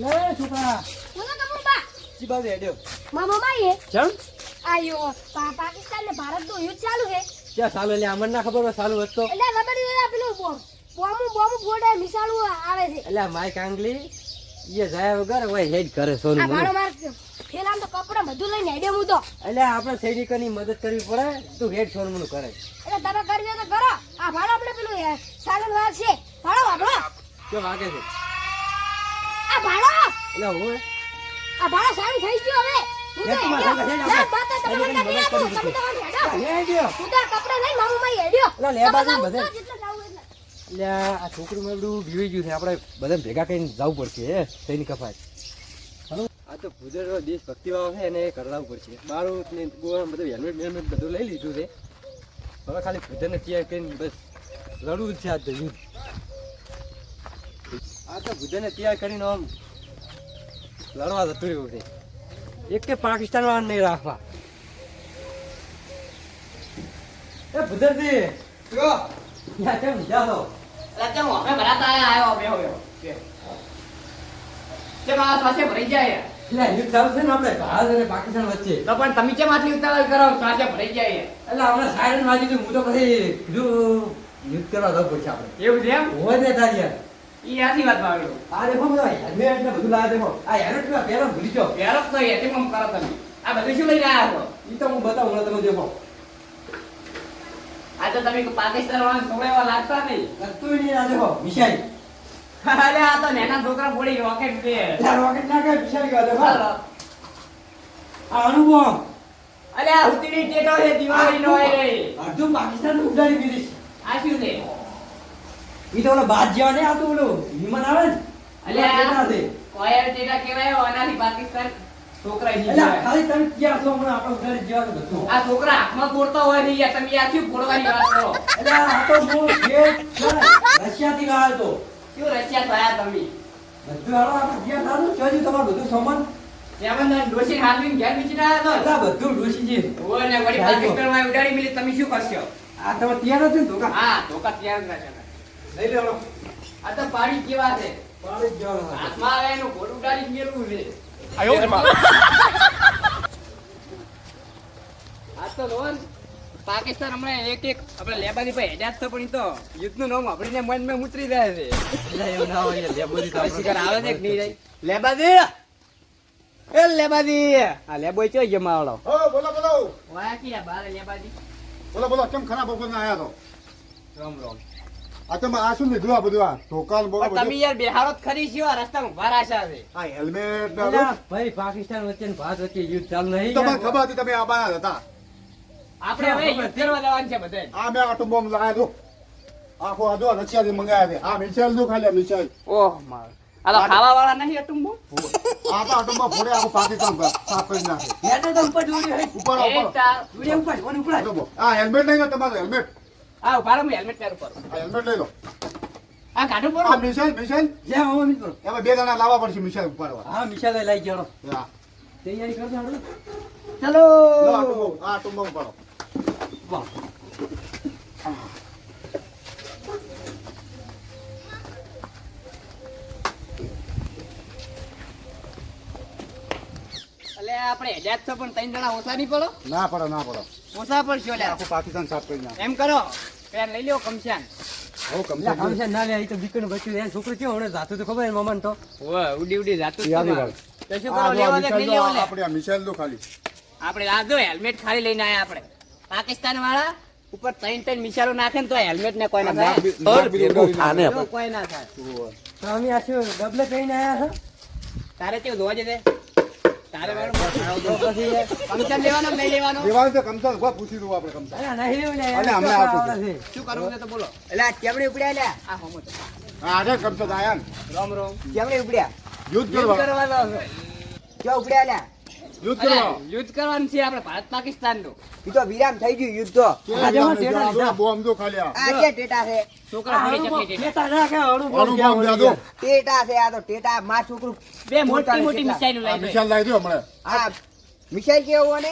લે છોકરા. બોલો તો પપ્પા જી બાજુ હેડ્યો. મામા એ? ચમ? આયો પા- પાકિસ્તાન ને ભારતનું યુદ્ધ ચાલુ હે. ક્યાં ચાલુ? એટલે અમને ના ખબર હોય સાલું હતો એટલે ખબર એ પેલું બોમ. બોમુ બોમુ ફોડે મિસાલું આવે છે. એટલે માય કાંગલી એ જાય વગર હોય હેડ કરે સોનું આ ભાડો માર ફેલામ તો કપડા બધું લઈને હેડ્યો હું તો. એટલે આપણે સૈનિકોની મદદ કરવી પડે તું હેડ સોનું મનું કરે. એટલે તમે કરી તો કરો. આ ભાડો આપણે પેલું સાગર વાર છે. ભાડો આપણો કે વાગે છે? આ ભાડો એટલે હું આ ભાડો સારું થઈ ગયું હવે. હું તો હેડ્યો. ના, આપું. તમે. હેડ્યો તો. કપડા હેડ્યો. એટલે બાજુ બધે. એટલે. આ છોકરું મેળવું ભીવી ગયું છે. આપણે બધા ભેગા કરીને જવું પડશે સૈનિક કપાય આ તો ભૂદર દેશ ભક્તિ વાળો છે એને કરાવવું પડશે. મારું ને બધું હેલ્મેટ બેલ્મેટ બધું લઈ લીધું છે. હવે ખાલી ભૂદરને તૈયાર કરીને બસ લડવું જ છે આજ તો યુદ્ધ આ તો ભૂદરને તૈયાર કરીને આમ લડવા જતું રહ્યું છે. એક કે પાકિસ્તાન વાળા નહીં રાખવા. એ ભૂદરજી યા કેમ જા તો અલા આપણે ભરાતા આયા આવ્યો બેહો બેહો કેમ આ શ્વાસે ભરાઈ જાય? એટલે યુદ્ધ ચાલુ છે ને આપણે ભારત અને પાકિસ્તાન વચ્ચે. તો પણ તમે કેમ આટલી ઉતાવળ કરો? શ્વાસે ભરાઈ જાય. એટલે આપણે સાયરન વાજી તો હું તો પછી યુદ્ધ કરવા આપણે. એવું છે એમ? હોય ને તારી યાર વાત વાળો. આ દેખો બધા હેલ્મેટ ને બધું લાવે દેખો આ હેલ્મેટ પેલા પહેલા ભૂલી જાઓ પહેરો તો એ તેમ કરો તમે. આ બધું શું લઈને આવ્યા છો? ઈ તો હું બતાવું હમણાં તમે દેખો. આ તો તમે પાકિસ્તાન વાળા છોકરા લાગતા નહીં. તું નહીં આ દેખો મિસાઈ અરે આ તો નાના છોકરા પડી રોકેટ છે. રોકેટ ના કે મિસાઈ ગયો દેખો. આ અણુબોમ અરે આ ઉતરી ટેટો છે દિવાળી નો એ અડધું પાકિસ્તાન ઉડાડી દીધી આ શું છે? ઈ તો ઓલો બાદ જેવા નહીં આવતું ઓલો વિમાન આવે ને અલે કોયર ટેટા કહેવાય આનાથી પાકિસ્તાન. છોકરા. ખાલી તમે ક્યાં છો હમણાં આપણે ઉડાડી જવાનું બધું આ છોકરા હાથમાં ફોડતા હોય ને યાર તમે આ શું ફોડવાની વાત કરો? એટલે આ તો શું રશિયા થયા તમે? બધું હાલો આપણે જ્યાં તમારું બધું સામાન. ત્યાં તમે ડોશી હાથવીને ઘેર આવ્યા એટલે બધું ડોશીજી. તો ઓય વળી પાકિસ્તાનમાં ઉડાડી મિલી તમે શું કરશો? આ તમે ત્યાં નથી ને ધોકા? હા ધોકા તૈયાર જ લઈ લો, લો. આ તો પાણી કેવા છે? પાડી જ હાથમાં આવે એનું ઘોડું ઉડાડી મેળવું છે. આ તો રોજ પાકિસ્તાન હમણાં એક એક આપણે લેબાની પર હેડ્યા જ તો પણ તો યુદ્ધનું નામ આપણીને મનમાં ઉતરી જાય છે. એવું ના હોય, એટલે તો શિકાર આવે છે કે નહીં રહી લેબાદી એ લેબાદી આ લેબોય ચો જમાવડો ઓ બોલો બોલો. વાયા ક્યાં બાર લેબાદી બોલો બોલો કેમ ખરાબ બપોર આયા તો રામ રોમ. આ તમે આ શું લીધું આ બધું આ? ધોકાન બોલો તમે યાર બેહારો ખરી છો આ રસ્તા ઊભા રાખ્યા છે આ હેલ્મેટ ને ભાઈ પાકિસ્તાન વચ્ચે ને ભારત વચ્ચે યુદ્ધ ચાલુ નહીં તમને ખબર હતી તમે આ હતા. આપણે હવે યુદ્ધ કરવા જવાનું છે બધે આ મેં આટો બોમ્બ લાયા આખો આ જો રશિયાથી મંગાયા છે. આ મિસાઇલ જો ખાલી આ ઓહ માર. આ તો ખાવા વાળા નહીં અટુંબો આ તો આટોમાં ફોડે આખું પાકિસ્તાન સાફ કરી નાખે. હેઠે તો ઉપર જોડી હોય. ઉપર ઉપર. ઉપર, ઉપર. આ હેલ્મેટ નહીં તમારું હેલ્મેટ આ ઊભા હું હેલ્મેટ પહેરું કરું. આ હેલ્મેટ લઈ લો. આ કાઢું પડો. આ મિસાઇલ જ્યાં જે નહીં મિત્રો એમાં બે જણા લાવવા પડશે મિસાઇલ ઉપાડવા હા મિશાલે લઈ ગયો હા. તૈયારી કરજો હાલો. ચલો. આ ટુંબો ઉપાડો. વાહ. આપણે હેડ્યા જ છો પણ ત્રણ જણા ઓછા નહીં પડો? ના પડો ના પડો. ઓછા પડશો આખું પાકિસ્તાન સાફ કરી એમ કરો. પેન લઈ લ્યો કમશાન. હો કમસે આમ ના લે, તો બીકણ બચ્યું. એ છોકરો કેવો હમણાં જાતું તો ખબર મામાને તો. ઓય ઉડી ઉડી જાતું જ. તો શું કરો લેવા દે જો લેવા લે? આપણે આ મિસાઈલ દો ખાલી. આપણે આ જો હેલ્મેટ ખાલી લઈને આયા આપણે. પાકિસ્તાન વાળા ઉપર ત્રણ ત્રણ મિસાઈલો નાખે ને તો હેલ્મેટ ને કોઈ ના થાય. જો કોઈ ના થાય. તો અમે આ શું ડબલે કહીને આયા? તારે કેવું ધોવા જશે તો ઊભા પૂછી દઉં આપણે નહીં લેવું લે. શું કરવું તો બોલો. એટલે આ કેમડી ઉપડ્યા લ્યા? આ હોમો આજે કમસાલ આયા ને. રોમ રોમ. ઉપડ્યા? યુદ્ધ યુદ્ધ કરવા કરવાનો છે. ક્યાં ઉપડ્યા લ્યા? યુદ્ધ કરવા યુદ્ધ કરવાનું છે આપણે ભારત પાકિસ્તાનનું ઈ તો વિરામ થઈ ગયું યુદ્ધ તો. ટેટા લીધા. બોમ્બ જો ખાલી આ. આ કે ટેટા છે? છોકરા. ટેટા. જાદુ. ટેટા આ તો ટેટા છોકરું બે મોટી મોટી? મિસાઈલો આ લઈ દો. હમણાં. આ મિસાઈલ કેવું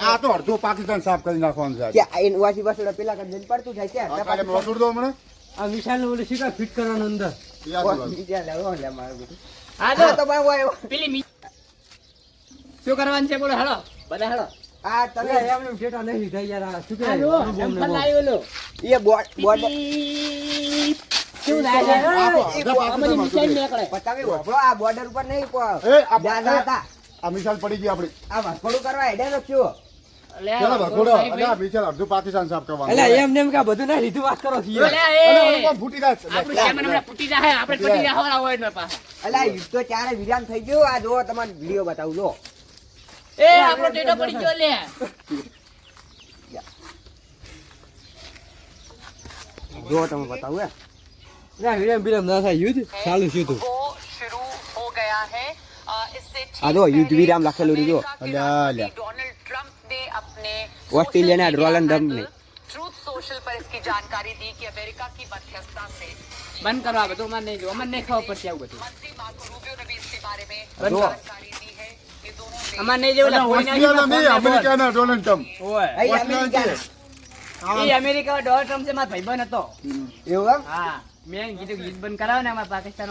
આ તો અડધો પાકિસ્તાન સાફ કરી નાખવાનું છે કે એન વાસી બસડો પેલા કણ જઈને પડતું થાય આ છે કાલે મેં દો હમણાં? આ મિસાઈલનું ઓલું શીખા ફિટ કરવાનું અંદર. બીજા લેવો લે મારું આ તો ભાઈ હોય. પેલી મી- શું કરવાનું છે? બોલો હાલો. બધા હાલો. આ તમે એમને એમ નહીં થઈ યાર શું કે ને બોમ. લાવ્યો લો. એ બોટ બોટ. લાગે? એ નીકળે. આ બોર્ડર ઉપર નહીં એ, આ- પડી ગઈ આપણી. આ વસકોડું કરવા હેડે શું જો તમે બતાવું હે. ના વિરામ વિરામ થાય યુદ્ધ ચાલુ થયું યુદ્ધ વિરામ લખેલું જો ऑस्ट्रेलिया ने सोशल डोनाल्ड मीडिया ट्रंप ने। हैंडल ट्रूथ सोशल पर इसकी जानकारी दी कि अमेरिका की मध्यस्थता से બંધ કરો આ બધું અમારે નહીં જોવું. અમારે નહીં ખબર પડશે આવું બધું मंत्री मार्को रूबियो ने भी इसके बारे में दो। जानकारी दी है ये दोनों देश અમારે નહીં જેવું એટલે કોઈને નહીં ઓસ્ટ્રેલિયાના નહીં, ફોન ના બોલ. અમેરિકાના ડોનાલ્ડ ટ્રમ્પ ઓય. અહીં ઓસ્ટ્રેલિયા અમેરિકા છે. એ અમેરિકા ડોનાલ્ડ ટ્રમ્પ છે મારો ભાઈબંધ હતો એવું એમ હા મેં એને કીધું કે યુદ્ધ બંધ કરાવો ને અમારા પાકિસ્તાન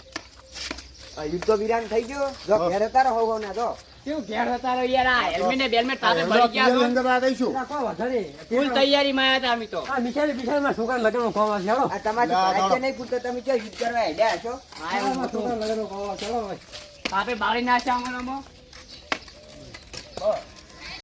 આ યુદ્ધ તો વિરામ થઈ ગયું જો ઘેર હતા રહો હો ના તો કેવું ઘેર હતા યાર આ હેલ્મેટ ને બેલ્મેટ આ સાથે બધા ભરી ગયા છો. અંદર આ દઈશું. ફૂલ તૈયારીમાં આયા હતા અમે તો આ મિસાઈલ લગ્નનો કોમ આવશે, હાલો. આ તમારે નહીં પૂછતો તમે ક્યાં યુદ્ધ કરવા હેડ્યા છો હા, હતું. છોકરાને લગ્નનો કોમ આવશે, બાળી નાખ્યા અમને અમો. બસ.